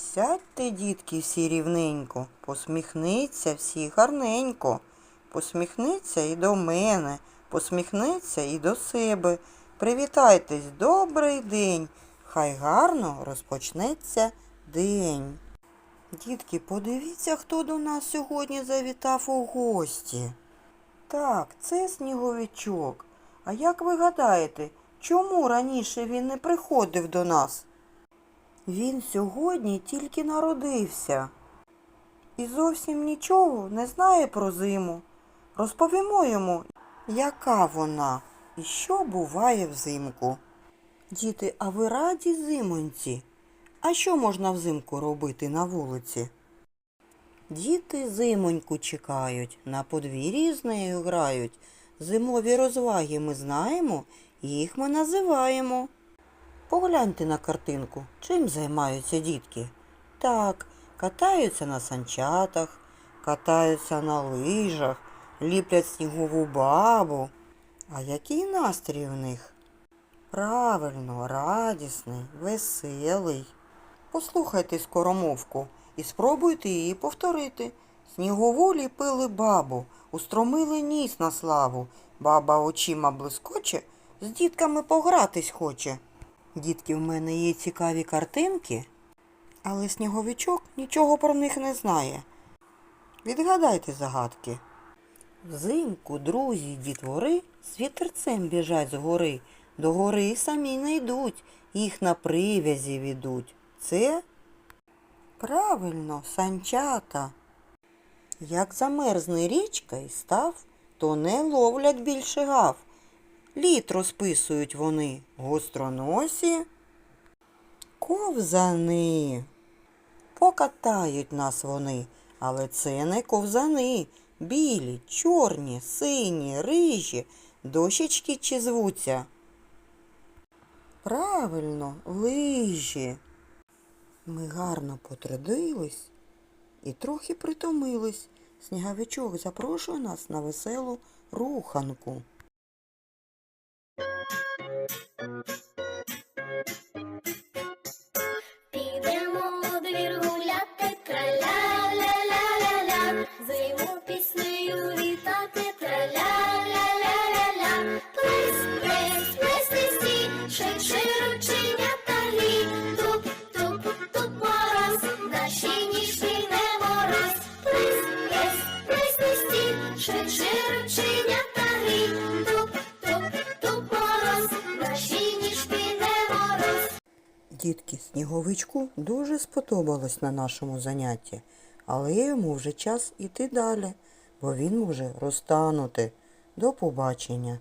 Сядьте, дітки, всі рівненько, посміхниться всі гарненько. Посміхниться і до мене, посміхниться і до себе. Привітайтесь, добрий день. Хай гарно розпочнеться день. Дітки, подивіться, хто до нас сьогодні завітав у гості. Так, це сніговичок. А як ви гадаєте, чому раніше він не приходив до нас? Він сьогодні тільки народився і зовсім нічого не знає про зиму. Розповімо йому, яка вона і що буває взимку. Діти, а ви раді зимоньці? А що можна взимку робити на вулиці? Діти зимоньку чекають, на подвір'ї з нею грають. Зимові розваги ми знаємо, їх ми називаємо. Погляньте на картинку, чим займаються дітки. Так, катаються на санчатах, катаються на лижах, ліплять снігову бабу. А який настрій в них? Правильно, радісний, веселий. Послухайте скоромовку і спробуйте її повторити. Снігову ліпили бабу, устромили ніс на славу. Баба очима блискоче, з дітками погратись хоче. Дітки, в мене є цікаві картинки, але сніговичок нічого про них не знає. Відгадайте загадки. Взимку друзі дітвори з вітерцем біжать з гори. До гори самі не йдуть, їх на привязі ведуть. Це правильно, санчата. Як замерзне річка і став, то не ловлять більше гав. Лід розписують вони гостроносі, ковзани. Покатають нас вони, але це не ковзани. Білі, чорні, сині, рижі, дощечки чи звуться. Правильно, лижі. Ми гарно потрудились і трохи притомились. Сніговичок запрошує нас на веселу руханку. Підемо двір гуляти, траля-ля-ля-ля-ля, зиму піснею вітати, траля-ля-ля-ля-ля. Плес, плес, плес, листі, ширше Дітки, сніговичку дуже сподобалось на нашому занятті, але йому вже час іти далі, бо він може розтанути. До побачення.